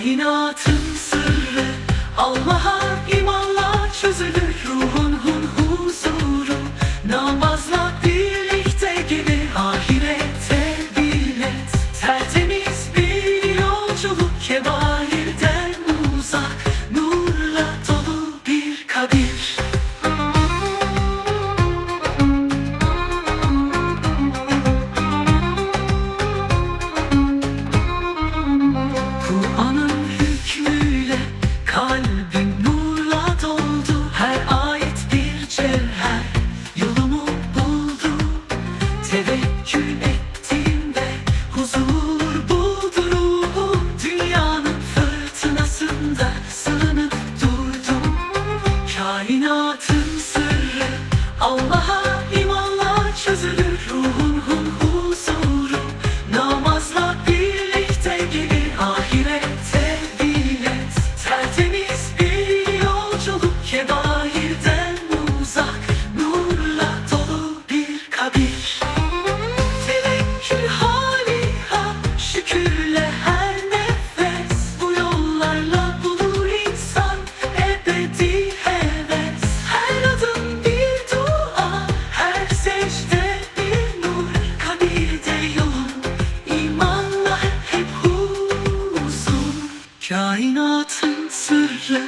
Kainatın sırrı. Allah'a imanla çözülür huzur buldu Dünyanın fırtınasında sığınıp durdum. Kainatın sırrı Allah'a imanla çözülür Kainatın sırrı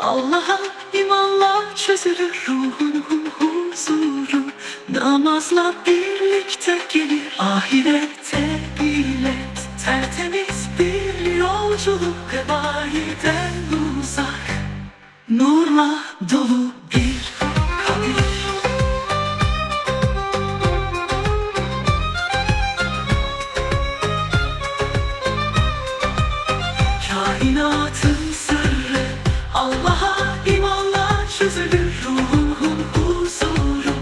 Allah'a imanla çözülür Ruhun hun huzuru. Namazla birlikte gelir Ahirette bilet. Tertemiz bir yolculuk Kebairden uzak. Nurla dolu Kainatın sırrı Allah'a imanla çözülür Ruhun hun huzuru.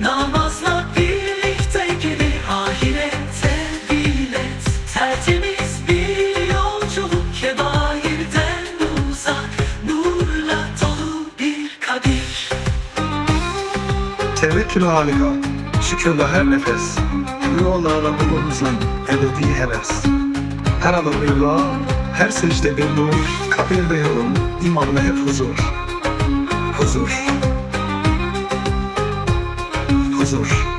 Namazla birlikte gelir Ahirette bilet. Tertemiz bir yolculuk Kebairden uzak. Nurla dolu bir kabir Tevekkül harika, şükürle her nefes, bu yollarla bulunursan ebedi heves. Her bir dua, her secde bir nur, kabirde yolun, imanla hep huzur. Huzur. Huzur.